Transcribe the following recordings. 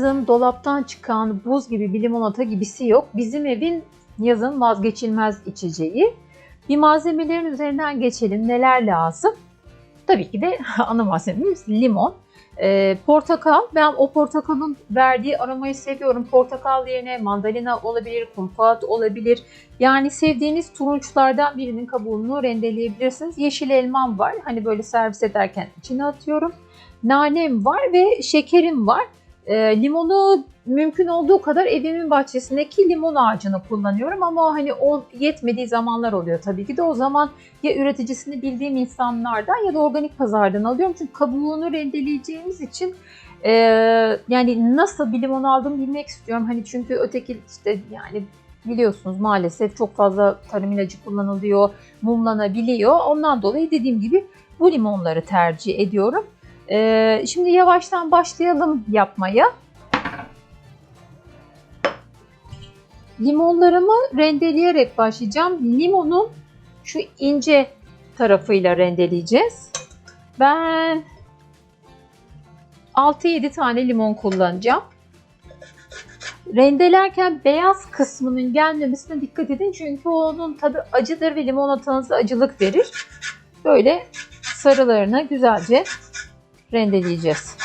Yazın dolaptan çıkan buz gibi bir limonata gibisi yok. Bizim evin yazın vazgeçilmez içeceği. Bir malzemelerin üzerinden geçelim. Neler lazım? Tabii ki de ana malzememiz limon. Ee, portakal. Ben o portakalın verdiği aromayı seviyorum. Portakal yerine mandalina olabilir, kumpat olabilir. Yani sevdiğiniz turunçlardan birinin kabuğunu rendeleyebilirsiniz. Yeşil elmam var. Hani böyle servis ederken içine atıyorum. Nanem var ve şekerim var. E, limonu mümkün olduğu kadar evimin bahçesindeki limon ağacını kullanıyorum ama hani o yetmediği zamanlar oluyor tabii ki de o zaman ya üreticisini bildiğim insanlardan ya da organik pazardan alıyorum çünkü kabuğunu rendeleyeceğimiz için e, yani nasıl bir limon aldığımı bilmek istiyorum hani çünkü öteki işte yani biliyorsunuz maalesef çok fazla tarım ilacı kullanılıyor, mumlanabiliyor. Ondan dolayı dediğim gibi bu limonları tercih ediyorum. Ee, şimdi yavaştan başlayalım yapmaya. Limonlarımı rendeleyerek başlayacağım. Limonun şu ince tarafıyla rendeleyeceğiz. Ben 6-7 tane limon kullanacağım. Rendelerken beyaz kısmının gelmemesine dikkat edin çünkü onun tadı acıdır ve limonatanıza acılık verir. Böyle sarılarını güzelce rendeleyeceğiz.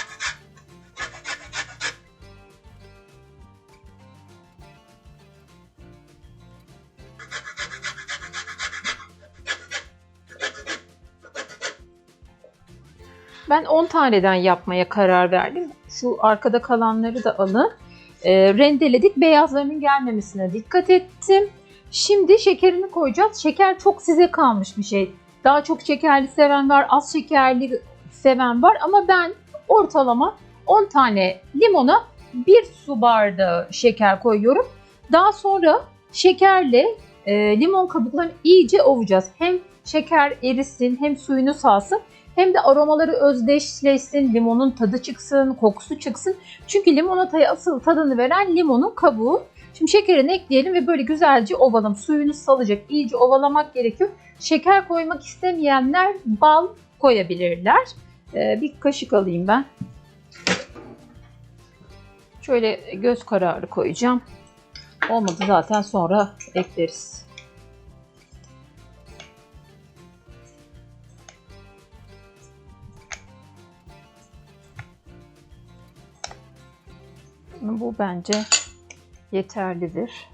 Ben 10 taneden yapmaya karar verdim. Şu arkada kalanları da alın. E, rendeledik. Beyazlarının gelmemesine dikkat ettim. Şimdi şekerini koyacağız. Şeker çok size kalmış bir şey. Daha çok şekerli seven var, az şekerli seven var ama ben ortalama 10 tane limona 1 su bardağı şeker koyuyorum. Daha sonra şekerle e, limon kabuklarını iyice ovacağız. Hem şeker erisin hem suyunu salsın hem de aromaları özdeşleşsin, limonun tadı çıksın, kokusu çıksın. Çünkü limonataya asıl tadını veren limonun kabuğu. Şimdi şekerini ekleyelim ve böyle güzelce ovalım. Suyunu salacak, iyice ovalamak gerekiyor. Şeker koymak istemeyenler bal koyabilirler. Ee, bir kaşık alayım ben. Şöyle göz kararı koyacağım. Olmadı zaten sonra ekleriz. Bu bence yeterlidir.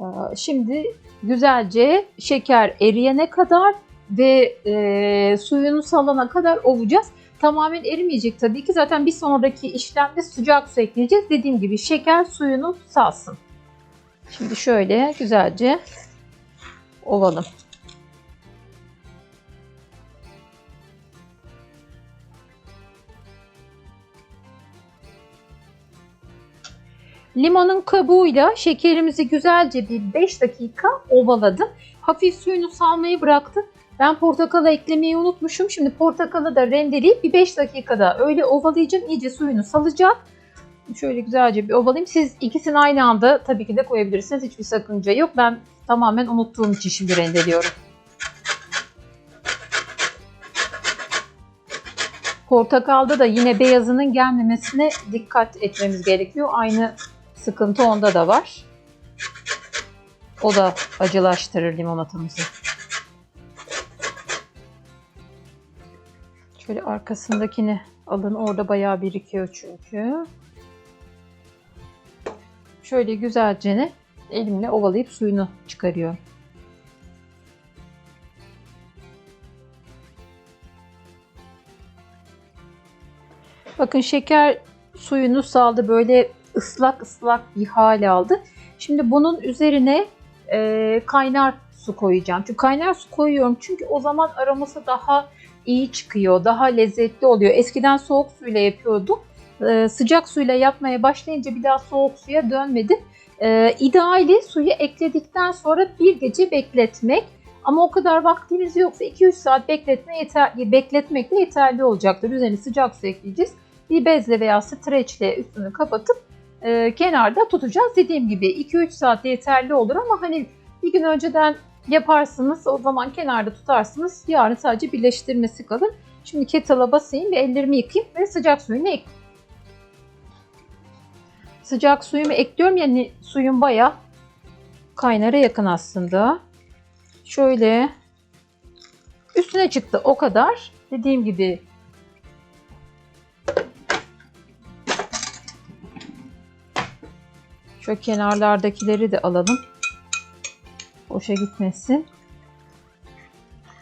Ee, Şimdi güzelce şeker eriyene kadar ve e, suyunu salana kadar ovacağız. Tamamen erimeyecek tabii ki. Zaten bir sonraki işlemde sıcak su ekleyeceğiz. Dediğim gibi şeker suyunu salsın. Şimdi şöyle güzelce ovalım. Limonun kabuğuyla şekerimizi güzelce bir 5 dakika ovaladım. Hafif suyunu salmayı bıraktım. Ben portakalı eklemeyi unutmuşum. Şimdi portakalı da rendeleyip bir 5 dakikada öyle ovalayacağım. İyice suyunu salacak. Şöyle güzelce bir ovalayayım. Siz ikisini aynı anda tabii ki de koyabilirsiniz. Hiçbir sakınca yok. Ben tamamen unuttuğum için şimdi rendeliyorum. Portakalda da yine beyazının gelmemesine dikkat etmemiz gerekiyor. Aynı sıkıntı onda da var. O da acılaştırır limonatamızı. Şöyle arkasındakini alın. Orada bayağı birikiyor çünkü. Şöyle güzelce elimle ovalayıp suyunu çıkarıyorum. Bakın şeker suyunu saldı. Böyle ıslak ıslak bir hal aldı. Şimdi bunun üzerine e, kaynar su koyacağım. Çünkü kaynar su koyuyorum çünkü o zaman aroması daha iyi çıkıyor, daha lezzetli oluyor. Eskiden soğuk suyla yapıyordum. E, sıcak suyla yapmaya başlayınca bir daha soğuk suya dönmedim. E, ideali suyu ekledikten sonra bir gece bekletmek. Ama o kadar vaktiniz yoksa 2-3 saat bekletme yeter, bekletmekle yeterli olacaktır. Üzerine sıcak su ekleyeceğiz. Bir bezle veya streçle üstünü kapatıp e, kenarda tutacağız. Dediğim gibi 2-3 saat yeterli olur ama hani bir gün önceden yaparsınız o zaman kenarda tutarsınız. Yarın sadece birleştirmesi kalır. Şimdi kettle'a basayım ve ellerimi yıkayayım ve sıcak suyunu ekleyeyim. sıcak suyumu ekliyorum. Yani suyun baya kaynara yakın aslında. Şöyle üstüne çıktı o kadar. Dediğim gibi şu kenarlardakileri de alalım. Boşa gitmesin.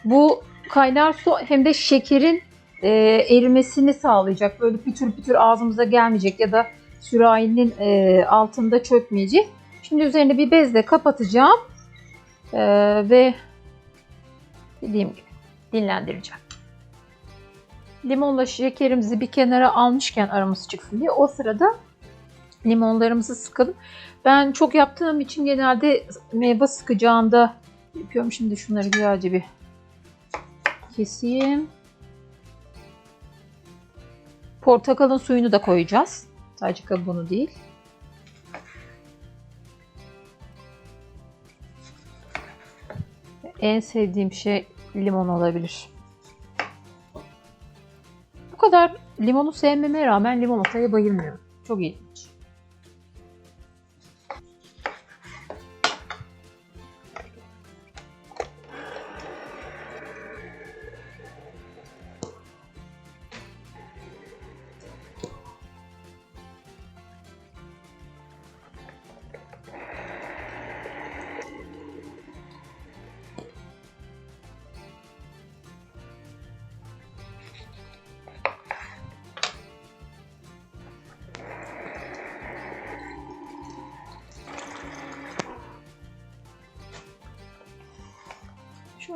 Bu kaynar su hem de şekerin e, erimesini sağlayacak. Böyle pütür pütür ağzımıza gelmeyecek ya da sürahinin e, altında çökmeyecek. Şimdi üzerine bir bezle kapatacağım e, ve dediğim gibi dinlendireceğim. Limonla şekerimizi bir kenara almışken aroması çıksın diye o sırada limonlarımızı sıkalım. Ben çok yaptığım için genelde meyve sıkacağında yapıyorum. Şimdi şunları güzelce bir keseyim. Portakalın suyunu da koyacağız. Sadece kabuğunu değil. En sevdiğim şey limon olabilir. Bu kadar limonu sevmeme rağmen limonataya bayılmıyorum. Çok ilginç.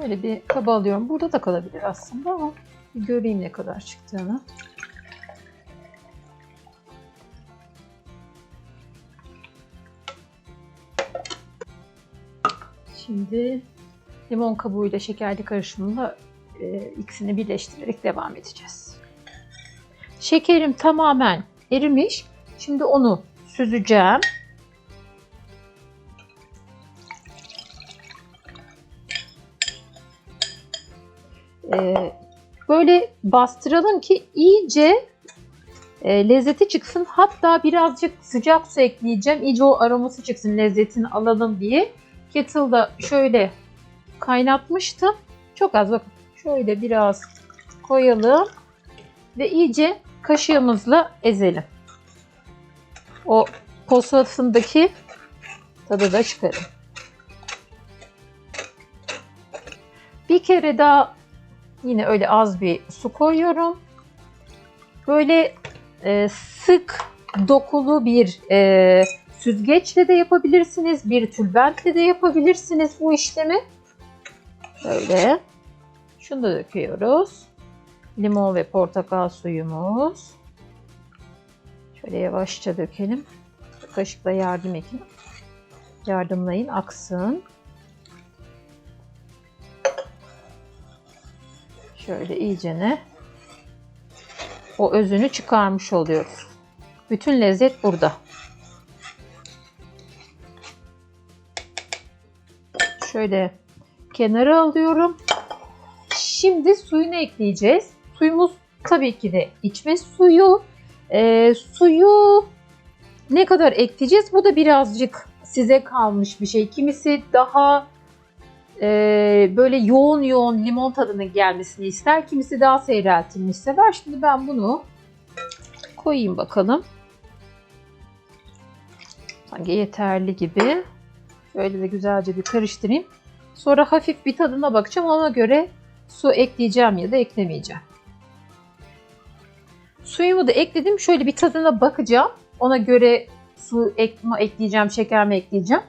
Şöyle bir kaba alıyorum. Burada da kalabilir aslında ama bir göreyim ne kadar çıktığını. Şimdi limon kabuğuyla şekerli karışımla e, ikisini birleştirerek devam edeceğiz. Şekerim tamamen erimiş. Şimdi onu süzeceğim. Ee, böyle bastıralım ki iyice e, lezzeti çıksın. Hatta birazcık sıcak su ekleyeceğim. İyice o aroması çıksın lezzetini alalım diye. Kettle'da şöyle kaynatmıştım. Çok az bakın. Şöyle biraz koyalım. Ve iyice kaşığımızla ezelim. O posasındaki tadı da çıkarın. Bir kere daha Yine öyle az bir su koyuyorum. Böyle e, sık dokulu bir e, süzgeçle de yapabilirsiniz. Bir tülbentle de yapabilirsiniz bu işlemi. Böyle. Şunu da döküyoruz. Limon ve portakal suyumuz. Şöyle yavaşça dökelim. Kaşıkla yardım edin. Yardımlayın aksın. Şöyle iyicene o özünü çıkarmış oluyoruz. Bütün lezzet burada. Şöyle kenara alıyorum. Şimdi suyunu ekleyeceğiz. Suyumuz tabii ki de içme suyu. Ee, suyu ne kadar ekleyeceğiz? Bu da birazcık size kalmış bir şey. Kimisi daha e, böyle yoğun yoğun limon tadının gelmesini ister. Kimisi daha seyreltilmiş sever. Şimdi ben bunu koyayım bakalım. Sanki yeterli gibi. Şöyle de güzelce bir karıştırayım. Sonra hafif bir tadına bakacağım. Ona göre su ekleyeceğim ya da eklemeyeceğim. Suyumu da ekledim. Şöyle bir tadına bakacağım. Ona göre su ek ekleyeceğim, şeker mi ekleyeceğim.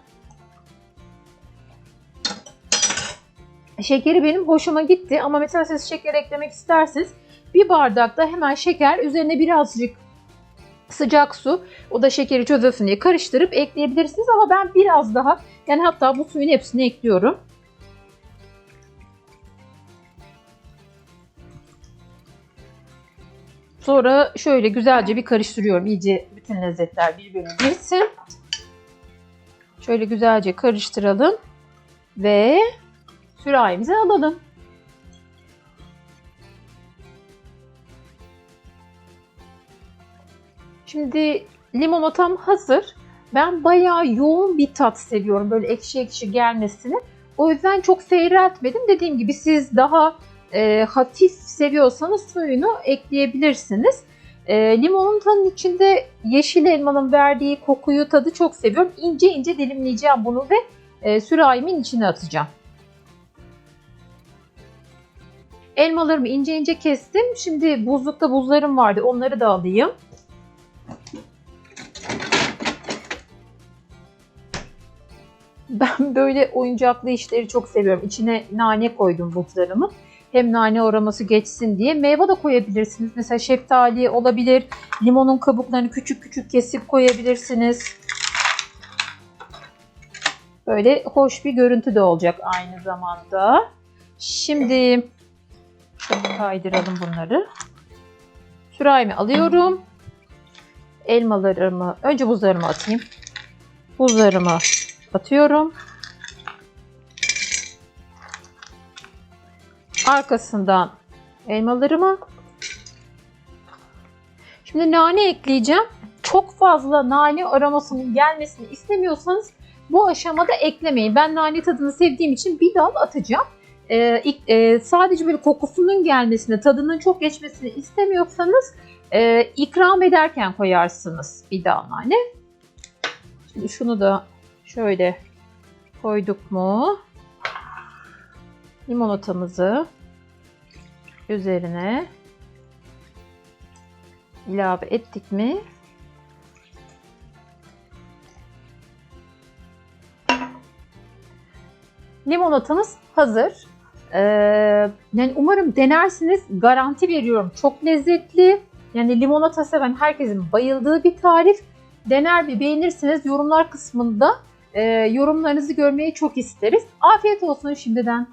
Şekeri benim hoşuma gitti ama mesela siz şeker eklemek isterseniz bir bardakta hemen şeker üzerine birazcık sıcak su o da şekeri çözülsün diye karıştırıp ekleyebilirsiniz ama ben biraz daha yani hatta bu suyun hepsini ekliyorum. Sonra şöyle güzelce bir karıştırıyorum. İyice bütün lezzetler birbirine girsin. Şöyle güzelce karıştıralım. Ve sürahimize alalım. Şimdi limonatam hazır. Ben bayağı yoğun bir tat seviyorum böyle ekşi ekşi gelmesini. O yüzden çok seyreltmedim. Dediğim gibi siz daha e, hafif seviyorsanız suyunu ekleyebilirsiniz. E, limonatanın içinde yeşil elmanın verdiği kokuyu, tadı çok seviyorum. İnce ince dilimleyeceğim bunu ve e, sürahimin içine atacağım. Elmalarımı ince ince kestim. Şimdi buzlukta buzlarım vardı. Onları da alayım. Ben böyle oyuncaklı işleri çok seviyorum. İçine nane koydum buzlarımı. Hem nane aroması geçsin diye. Meyve de koyabilirsiniz. Mesela şeftali olabilir. Limonun kabuklarını küçük küçük kesip koyabilirsiniz. Böyle hoş bir görüntü de olacak aynı zamanda. Şimdi kaydıralım bunları. Sürahimi alıyorum. Elmalarımı, önce buzlarımı atayım. Buzlarımı atıyorum. Arkasından elmalarımı. Şimdi nane ekleyeceğim. Çok fazla nane aromasının gelmesini istemiyorsanız bu aşamada eklemeyin. Ben nane tadını sevdiğim için bir dal atacağım. İlk- e, sadece böyle kokusunun gelmesini, tadının çok geçmesini istemiyorsanız e, ikram ederken koyarsınız bir dal nane. Şimdi şunu da şöyle koyduk mu? Limonatamızı üzerine ilave ettik mi? Limonatamız hazır. Ee, yani umarım denersiniz. Garanti veriyorum. Çok lezzetli. Yani limonata seven herkesin bayıldığı bir tarif. Dener bir beğenirsiniz. Yorumlar kısmında e, yorumlarınızı görmeyi çok isteriz. Afiyet olsun şimdiden.